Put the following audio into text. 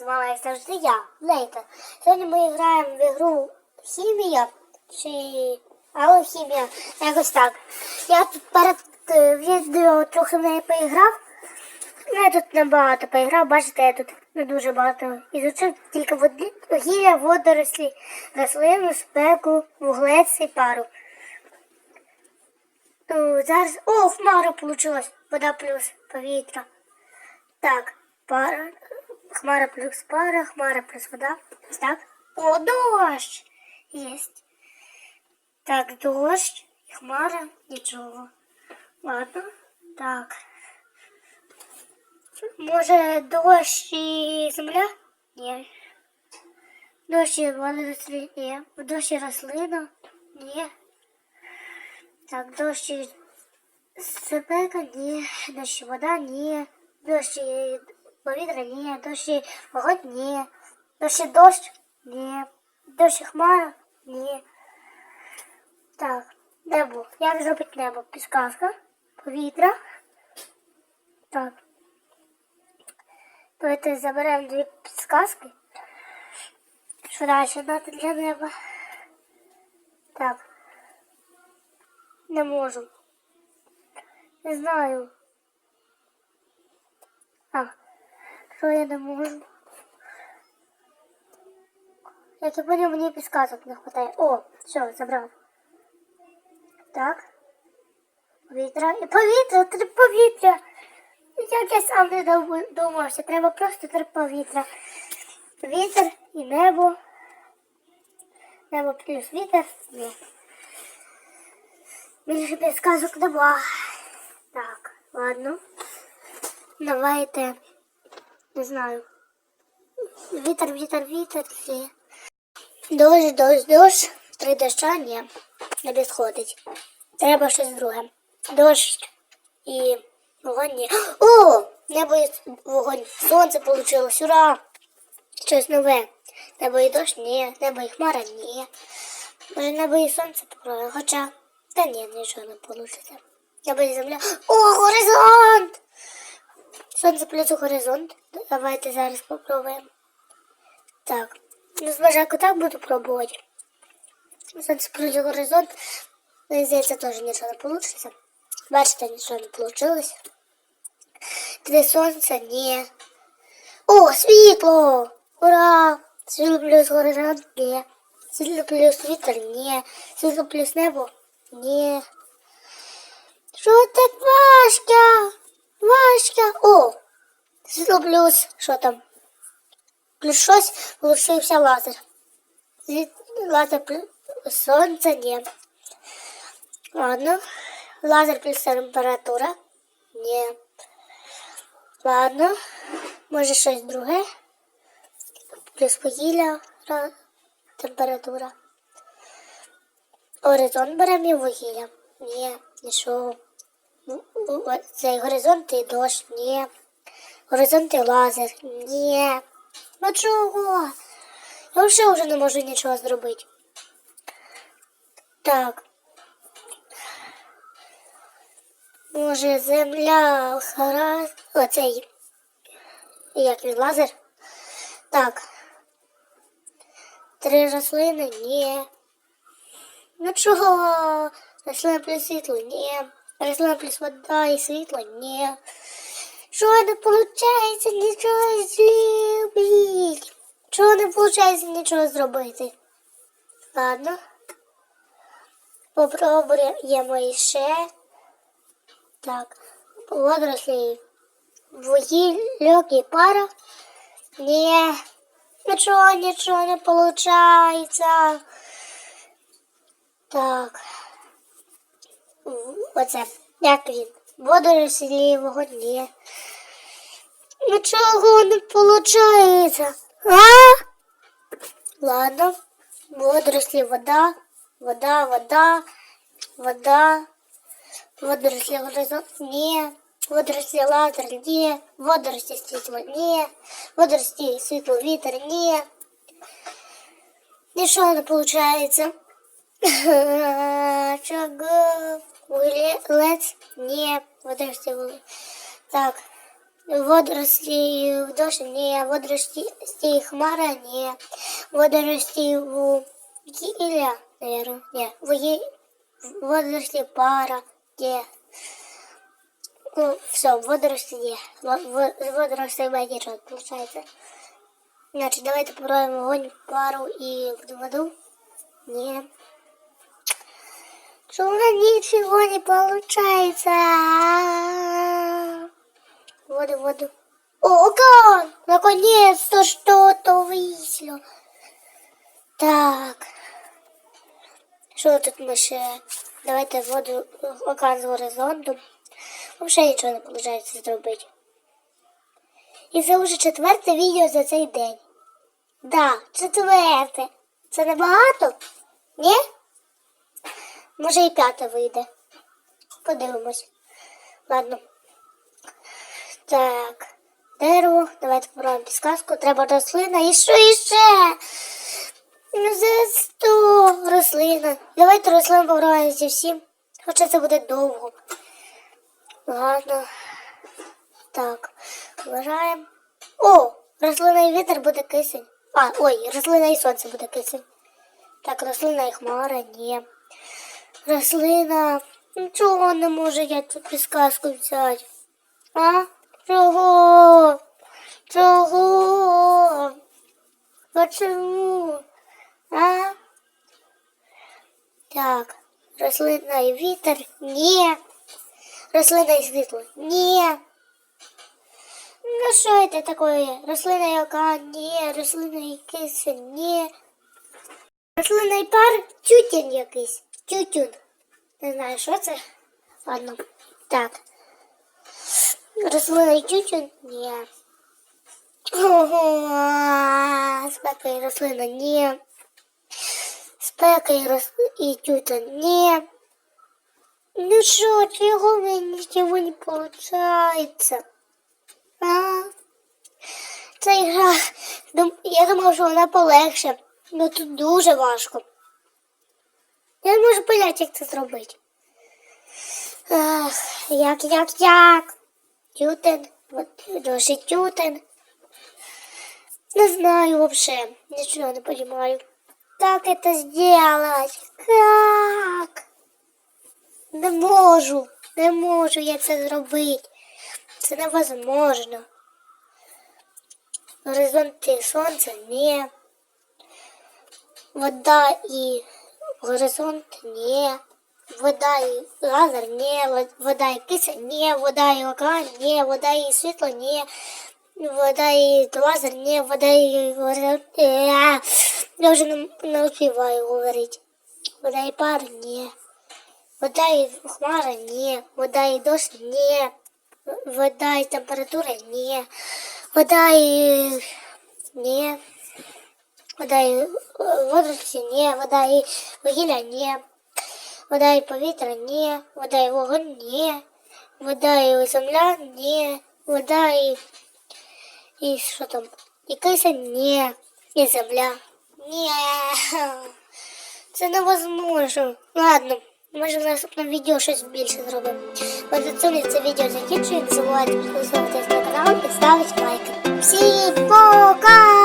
з як завжди, я, Лейта. Сьогодні ми граємо в ігру Хімія чи Алохімія, якось так. Я тут перед е, відео трохи в неї поіграв. Ну, Я тут небагато поіграв, бачите, я тут не дуже багато ізучив, тільки вугілля, водорослі, рослину, спеку, вуглець і пару. Ну, зараз. О, хмара получилась. Вода плюс повітря. Так, пара. Хмара плюс пара, хмара плюс вода. Ось Так. О, дощ! Єсть. Так, дощ, хмара, нічого. Ладно. Так. Може, дощ і земля? Ні. Дощ і водорослі? Ні. Дощ і рослина? Ні. Так, дощ і спека? Ні. Дощ і вода? Ні. Дощ і повітря? Ні. Дощ і вогонь? Ні. Дощ і дощ? Ні. Дощ і хмара? Ні. Так, небо. Як зробити небо? Підказка, повітря. Так. Давайте заберемо дві підсказки. Що далі дати для неба? Так. Не можу. Не знаю. А, що я не можу? Як я понял, мені підсказок не вистачає. О, все, забрав. Так. Повітря. Повітря, три повітря. Як я сам не додумався, треба просто три повітря. Вітер і небо. Небо плюс вітер. Ні. Більше підсказок нема. Так, ладно. Давайте. Не знаю. Вітер, вітер, вітер. Дощ, дощ, дощ. Три доща, ні. Не підходить. Треба щось друге. Дощ і вогонь. ні. О! Небо і вогонь. Сонце получилось. Ура! Щось нове. Небо і дощ? Ні. Небо і хмара? Ні. Може небо і сонце покроє. Хоча. Та ні, нічого не вийде. Небо і земля. О, горизонт! Сонце плюс горизонт. Давайте зараз спробуємо. Так. Ну, спочатку так буду пробувати. Сонце плюс горизонт. Мені здається, теж нічого не вийде. Бачите, нічого не вийшло. Три сонця, ні. О, світло! Ура! Світло плюс горизонт, ні. Світло плюс вітер, ні. Світло плюс небо, ні. Що так важко? Важко. О! Плюс, що там? Плюс щось, получився лазер. Лазер плюс сонце, ні. Ладно. Лазер плюс температура. Ні. Ладно. Може щось друге. Плюс вугілля. ра- Температура. Горизонт беремо і вугілля. Ні, нічого. Цей горизонт і дощ. Ні. Горизонт і лазер. Ні. Ну чого? Я вже вже не можу нічого зробити. Так. Може, земля хара... Оцей. Як він лазер? Так. Три рослини? Ні. Ну чого? Рослина плюс світло? Ні. Рослина плюс вода і світло? Ні. Що не виходить нічого зробити? Чого не виходить нічого зробити? Ладно. Попробуємо іще. Так, водорослі, вугілля і пара. Ні, нічого, нічого не виходить. Так. Оце, як він? Водорослі, вогонь, ні. Нічого не виходить. А? Ладно. Водорослі, вода, вода, вода, вода. Водоросли горизонт не, водоросли лазер не, водоросли світло не, водоросли світло вітер не. Нічого не виходить. Чого? Вуглець? Не. Водоросли вуглець. Так. Водорості в дощ ні, водорості і хмара ні, водорості в гілля, наверное, ні, в гі... водорості пара, ні. Ну, все, водорості ні. Во- во- З водоростей в мене нічого не виходить. Значить, давайте попробуємо вогонь, пару і воду. Ні. Что у меня ничего не получается. Воду, воду. О! Наконец-то что-то выяснил. Так. Що тут ми ще? Давайте воду окан з. Взагалі нічого не виходить зробити. І це вже четверте відео за цей день. Да, четверте. Це небагато? Ні? Може і п'яте вийде. Подивимось. Ладно. Так. Дерево. Давайте попробуємо підсказку. Треба рослина. І що іще? За сто рослина. Давайте рослину попробуємо зі всім. Хоча це буде довго. Ладно. Так. Вважаємо. О! Рослина і вітер буде кисень. А, ой, рослина і сонце буде кисень. Так, рослина і хмара, ні. Рослина. Нічого не може я цю підсказку взяти. А? Чого? Чого? Почему? А? Так. Рослина і вітер? Ні. Рослина і світло? Ні. Ну що це таке? Рослина і океан? Ні. Рослина і кисень? Ні. Рослина і пар? Тютюн якийсь. Тютюн. Не знаю, що це. Ладно. Так. Рослина і тютюн? Ні. Ого, спека і рослина? Ні. Спека і, рос... і тютюн? Ні. Ну що, чого в мене нічого не виходить? А? Ця дум- я думав, що вона полегше, але тут дуже важко. Я не можу поняти, як це зробити. Ах, як, як, як? Тютен, от дуже тютен. Не знаю вообще, ничего не понимаю. Как это сделать? Как? Не можу, не можу я це зробити. Це невозможно. Горизонт і сонце ні. Вода і горизонт ні. Вода і лазер ні. Вода і кисень ні. Вода і океан ні. Вода і світло ні. Вода і лазер ні. Вода і горизонт. Е, Я вже не, не успіваю говорити. Вода і пар ні. Вода і хмара ні. Вода і дощ ні. Вода і температура ні. Вода і ні. Вода і водорості ні. Вода і вугілля ні. Вода і повітря ні. Вода і вогонь ні. Вода і земля ні. Вода і. І що там? І кисень ні. І земля. Ні. Це невозможно. Ладно. Може в наступному відео щось більше зробимо. От на цьому це відео закінчуємо. Не забувайте підписуватись на канал і ставити лайки. Всім пока!